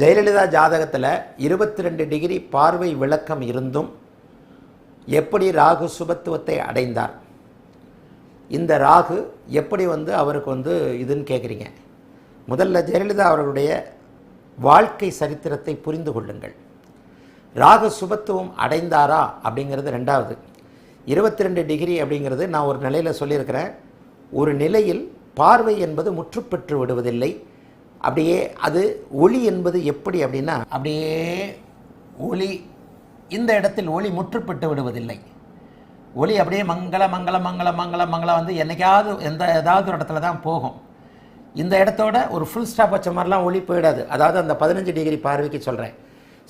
ஜெயலலிதா ஜாதகத்தில் இருபத்தி ரெண்டு டிகிரி பார்வை விளக்கம் இருந்தும் எப்படி ராகு சுபத்துவத்தை அடைந்தார்? இந்த ராகு எப்படி வந்து அவருக்கு வந்து இதுன்னு கேட்குறீங்க முதல்ல ஜெயலலிதா அவர்களுடைய வாழ்க்கை சரித்திரத்தை புரிந்து கொள்ளுங்கள். ராகு சுபத்துவம் அடைந்தாரா அப்படிங்கிறது ரெண்டாவது. இருபத்தி ரெண்டு டிகிரி அப்படிங்கிறது நான் ஒரு நிலையில் சொல்லியிருக்கிறேன். ஒரு நிலையில் பார்வை என்பது முற்றுப்பெற்று விடுவதில்லை. அப்படியே அது ஒளி என்பது எப்படி அப்படின்னா அப்படியே ஒளி இந்த இடத்தில் ஒளி முற்றுப்பட்டு விடுவதில்லை. ஒளி அப்படியே மங்கள மங்கள மங்கள மங்கள மங்களம் வந்து என்னைக்காவது எந்த ஏதாவது ஒரு இடத்துல தான் போகும். இந்த இடத்தோட ஒரு ஃபுல் ஸ்டாப் வச்ச மாதிரிலாம் ஒளி போயிடாது. அதாவது அந்த பதினஞ்சு டிகிரி பார்வைக்கு சொல்கிறேன்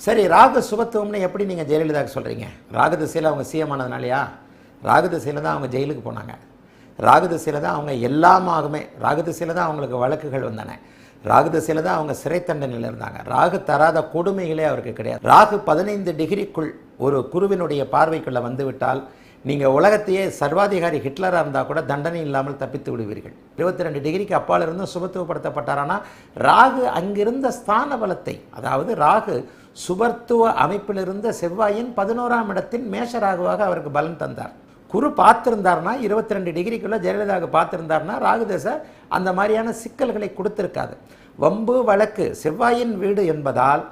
சரி ராகு சுபத்துவம்னு எப்படி நீங்கள் ஜெயலலிதாவுக்கு சொல்கிறீங்க ராகு திசையில் அவங்க சிஎம் ஆனதுனாலயா? ராகு திசையில் தான் அவங்க ஜெயிலுக்கு போனாங்க. ராகு திசையில் தான் அவங்க எல்லாமாகுமே. ராகு திசையில் தான் அவங்களுக்கு வழக்குகள் வந்தன. ராகு திசையில் தான் அவங்க சிறை தண்டனையில் இருந்தாங்க. ராகு தராத கொடுமைகளே அவருக்கு கிடையாது. ராகு பதினைந்து டிகிரிக்குள் ஒரு குருவினுடைய பார்வைக்குள்ளே வந்துவிட்டால் நீங்கள் உலகத்தையே சர்வாதிகாரி ஹிட்லராக இருந்தால் கூட தண்டனை இல்லாமல் தப்பித்து விடுவீர்கள். இருபத்தி ரெண்டு டிகிரிக்கு அப்பால் இருந்து சுபத்துவப்படுத்தப்பட்டாரானா ராகு அங்கிருந்த ஸ்தான பலத்தை அதாவது ராகு சுபத்துவ அமைப்பிலிருந்த செவ்வாயின் பதினோராம் இடத்தின் மேஷ ராகுவாக அவருக்கு பலன் தந்தார். குரு பார்த்துருந்தார்னா இருபத்தி ரெண்டு டிகிரிக்குள்ளே ஜெயலலிதாவுக்கு பார்த்துருந்தார்னா ராகுதேச அந்த மாதிரியான சிக்கல்களை கொடுத்துருக்காது வம்பு வழக்கு செவ்வாயின் வீடு என்பதால்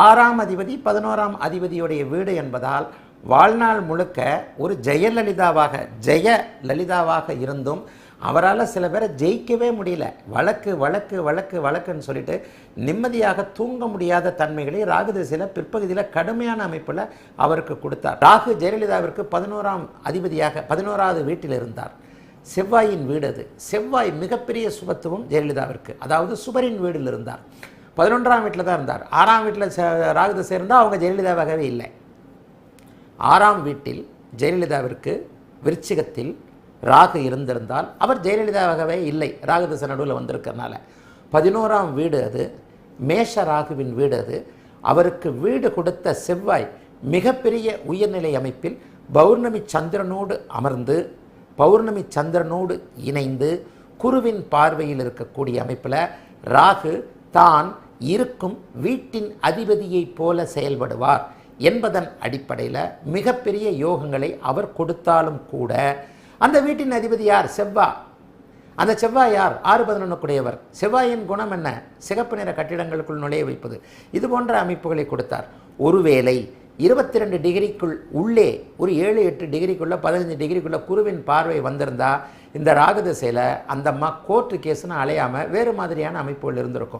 ஆறாம் அதிபதி பதினோராம் அதிபதியுடைய வீடு என்பதால் வாழ்நாள் முழுக்க ஒரு ஜெயலலிதாவாக ஜெய லலிதாவாக இருந்தும் அவரால் சில பேரை ஜெயிக்கவே முடியல. வழக்கு வழக்கு வழக்கு வழக்குன்னு சொல்லிட்டு நிம்மதியாக தூங்க முடியாத தன்மைகளை ராகுதிசையில் பிற்பகுதியில் கடுமையான அமைப்பில் அவருக்கு கொடுத்தார். ராகு ஜெயலலிதாவிற்கு பதினோராம் அதிபதியாக பதினோராவது வீட்டில் இருந்தார். செவ்வாயின் வீடு அது. செவ்வாய் மிகப்பெரிய சுபத்துவம் ஜெயலலிதாவிற்கு. அதாவது சுபரின் வீடில் இருந்தார். பதினொன்றாம் வீட்டில் தான் இருந்தார். ஆறாம் வீட்டில் ராகுதசை இருந்தால் அவங்க ஜெயலலிதாவாகவே இல்லை. ஆறாம் வீட்டில் ஜெயலலிதாவிற்கு விருச்சிகத்தில் ராகு இருந்திருந்தால் அவர் ஜெயலலிதாவாகவே இல்லை. ராகுதிசை நடுவில் வந்திருக்கறனால. பதினோராம் வீடு அது. மேஷ ராகுவின் வீடு அது. அவருக்கு வீடு கொடுத்த செவ்வாய் மிகப்பெரிய உயர்நிலை அமைப்பில் பௌர்ணமி சந்திரனோடு அமர்ந்து பௌர்ணமி சந்திரனோடு இணைந்து குருவின் பார்வையில் இருக்கக்கூடிய அமைப்பில் ராகு தான் இருக்கும் வீட்டின் அதிபதியைப் போல செயல்படுவார் என்பதன் அடிப்படையில் மிகப்பெரிய யோகங்களை அவர் கொடுத்தாலும் கூட அந்த வீட்டின் அதிபதி யார்? செவ்வா. அந்த செவ்வாய் யார்? ஆறு பதினொன்றுக்குடையவர் செவ்வாயின் குணம் என்ன? சிகப்பு நிற கட்டிடங்களுக்குள் நுழைய வைப்பது. இது போன்ற அமைப்புகளை கொடுத்தார். ஒருவேளை இருபத்தி ரெண்டு டிகிரிக்குள் உள்ளே ஒரு ஏழு எட்டு டிகிரிக்குள்ளே பதினஞ்சு டிகிரிக்குள்ளே குருவின் பார்வை வந்திருந்தா இந்த ராகு திசையில் அந்த அம்மா கோர்ட்டு கேஸ்னு அலையாமல் வேறு மாதிரியான அமைப்புகள் இருந்திருக்கும்.